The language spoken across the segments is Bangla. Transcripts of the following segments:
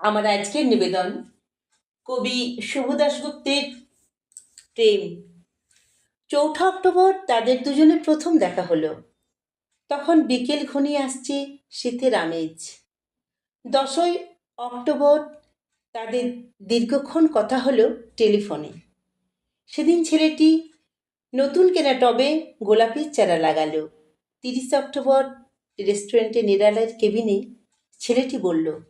আমার আজকের নিবেদন কবি শুভ দাশগুপ্তের প্রেম। চৌঠা অক্টোবর তাদের দুজনের প্রথম দেখা হলো। তখন বিকেল ঘনিয়ে আসছে শীতের আমেজ। দশই অক্টোবর তাদের দীর্ঘক্ষণ কথা হলো টেলিফোনে। সেদিন ছেলেটি নতুন কেনা টবে গোলাপের চারা লাগালো। তিরিশে অক্টোবর রেস্টুরেন্টে নিরালার কেবিনে ছেলেটি বলল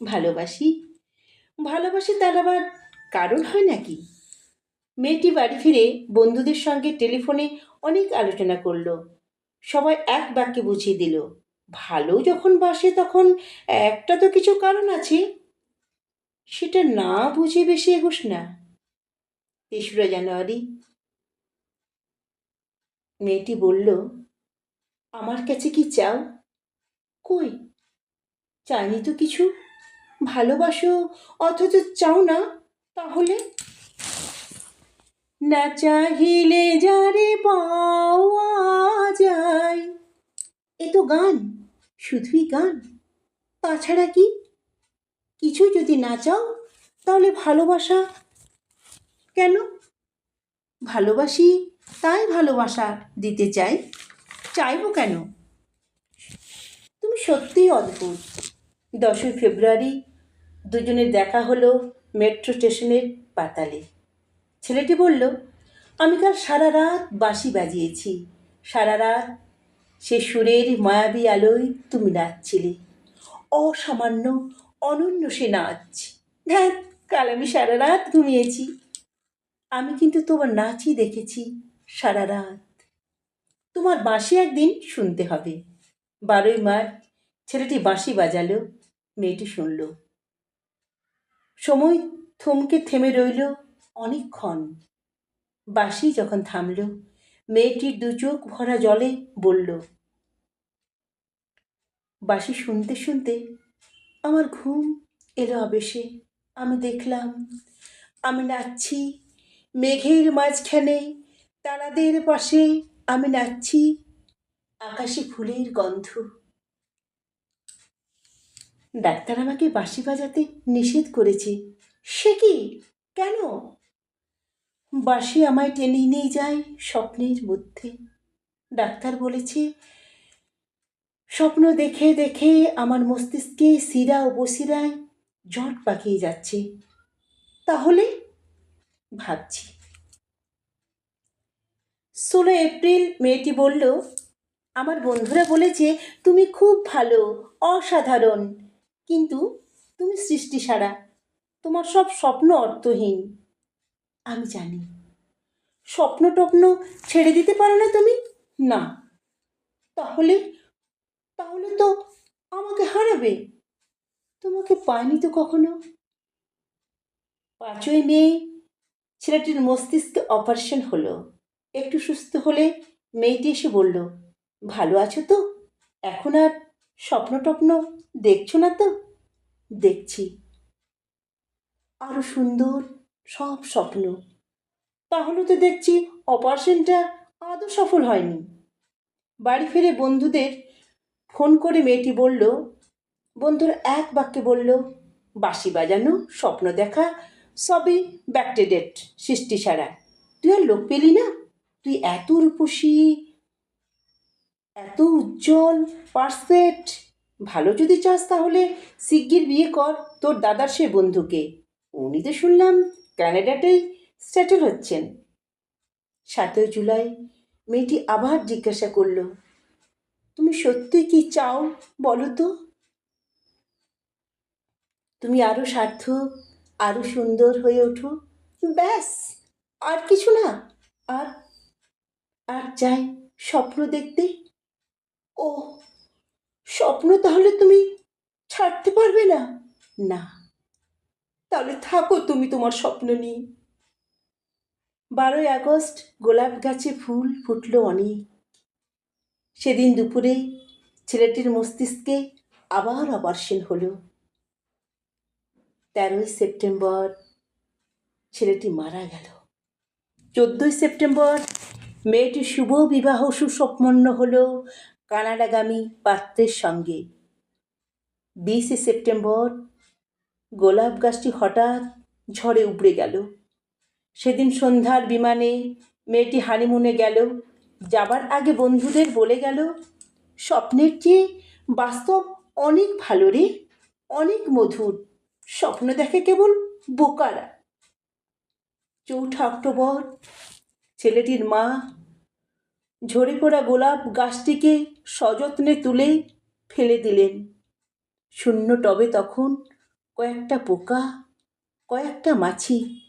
ভালোবাসি? ভালোবাসি তার আবার কারণ হয় নাকি? মেয়েটি বাড়ি ফিরে বন্ধুদের সঙ্গে টেলিফোনে অনেক আলোচনা করল। সবাই এক বাক্যে বুঝিয়ে দিল, ভালো যখন বাসে তখন একটা তো কিছু কারণ আছে। সেটা না বুঝে বেশি এগোস না। তেসরা জানুয়ারি। মেয়েটি বলল, আমার কাছে কি চাও? কই? চাইনি তো কিছু। ভালোবাসো অথচ চাও না তাহলে? না চাহিলে যারে পাওয়া যায়। এ তো গান, শুধুই গান। তাছাড়া কি? কিছু যদি না চাও, তাহলে ভালোবাসা কেন? ভালোবাসি, তাই ভালোবাসা দিতে চাই। চাইব কেন? তুমি সত্যিই অদ্ভুত। দশই ফেব্রুয়ারি দুজনের দেখা হলো মেট্রো স্টেশনের পাতালে। ছেলেটি বলল, আমি কাল সারা রাত বাঁশি বাজিয়েছি। সারা রাত সে সুরের মায়াবী আলোয় তুমি নাচছিলে। অসামান্য, অনন্য সে নাচ। হ্যাঁ কাল আমি সারা রাত ঘুমিয়েছি। আমি কিন্তু তোমার নাচই দেখেছি সারা রাত। তোমার বাঁশি একদিন শুনতে হবে। বারোই মার্চ, ছেলেটি বাঁশি বাজালো, মেয়েটি শুনল। সময় থমকে থেমে রইল অনেকক্ষণ। বাসি যখন থামল, মেয়েটির দু চোখ ভরা জলে বলল বাসি শুনতে শুনতে আমার ঘুম এলো আবেশে। আমি দেখলাম, আমি নাচছি। মেঘের মাঝখানে, তারাদের পাশে আমি নাচছি। আকাশে ফুলের গন্ধ। ডাক্তার আমাকে বাঁশি বাজাতে নিষেধ করেছে। সে কি? কেন? বাঁশি আমায় টেনে নিয়ে যায় স্বপ্নের মধ্যে। ডাক্তার বলেছে, স্বপ্ন দেখে দেখে আমার মস্তিষ্কে শিরা বসিরায় জট পাকিয়ে যাচ্ছে। তাহলে? ভাবছি। ষোলো এপ্রিল মেয়েটি বলল, আমার বন্ধুরা বলেছে, তুমি খুব ভালো, অসাধারণ। কিন্তু তুমি সৃষ্টি সারা তোমার সব স্বপ্ন অর্থহীন। আমি জানি। স্বপ্ন টপ্ন ছেড়ে দিতে পারো না তুমি? না। তাহলে তাহলে তো আমাকে হারাবে। তোমাকে পাইনি তো কখনো? পাঁচই মে ছেলেটির মস্তিষ্কে অপারেশন হলো। একটু সুস্থ হলে মেয়েটি এসে বলল, ভালো আছো তো? এখন আর স্বপ্ন টপ্ন দেখছ না তো? দেখছি। আরও সুন্দর সব স্বপ্ন। তাহলে তো দেখছি অপারেশনটা আদৌ সফল হয়নি। বাড়ি ফিরে বন্ধুদের ফোন করে মেয়েটি বলল, বন্ধুর এক বাক্যে বলল, বাঁশি বাজানো, স্বপ্ন দেখা, সবই ব্যাকটেডেট সৃষ্টি সারা। তুই আর লোক পেলি না? তুই এত রূপসী এত উজ্জ্বল পারফেক্ট ভালো যদি চাস তাহলে শিগগির বিয়ে কর তোর দাদার সে বন্ধুকে। উনি তো শুনলাম ক্যানাডাতেই সেটেল হচ্ছেন। সাতই জুলাই, মেয়েটি আবার জিজ্ঞাসা করল, তুমি সত্যি কি চাও বলো তো? তুমি আরও সার্থক আরও সুন্দর হয়ে ওঠো। ব্যাস, আর কিছু না। আর আর যাই, স্বপ্ন দেখতে ও, স্বপ্ন তাহলে তুমি ছাড়তে পারবে না? না। তাহলে থাকো তুমি তোমার স্বপ্ন নিয়ে। বারোই আগস্ট গোলাপ গাছে ফুল ফুটলো অনেক। সেদিন দুপুরে ছেলেটির মস্তিষ্কে আবার অপারেশন হলো। তেরোই সেপ্টেম্বর ছেলেটি মারা গেল। চোদ্দোই সেপ্টেম্বর মেয়েটি শুভ বিবাহ সুস্বপ্ন হলো। কানাডাগামী পাত্রের সঙ্গে। বিশে সেপ্টেম্বর গোলাপ গাছটি হঠাৎ ঝড়ে উপড়ে গেল। সেদিন সন্ধ্যার বিমানে মেয়েটি হানিমুনে গেল। যাবার আগে বন্ধুদের বলে গেল, স্বপ্নের চেয়ে বাস্তব অনেক ভালো রে, অনেক মধুর। স্বপ্ন দেখে কেবল বোকারা। চৌঠা অক্টোবর, ছেলেটির মা ঝরে পড়া গোলাপ গাছটিকে সযত্নে তুলে ফেলে দিলেন। শূন্য টবে তখন কয়েকটা পোকা, কয়েকটা মাছি।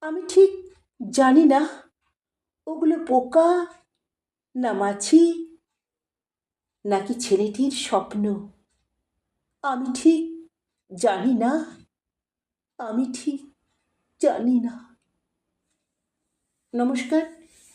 আমি ঠিক জানি না, ওগুলো পোকা না মাছি নাকি ছেলেটির স্বপ্ন। আমি ঠিক জানি না, আমি ঠিক জানি না। নমস্কার।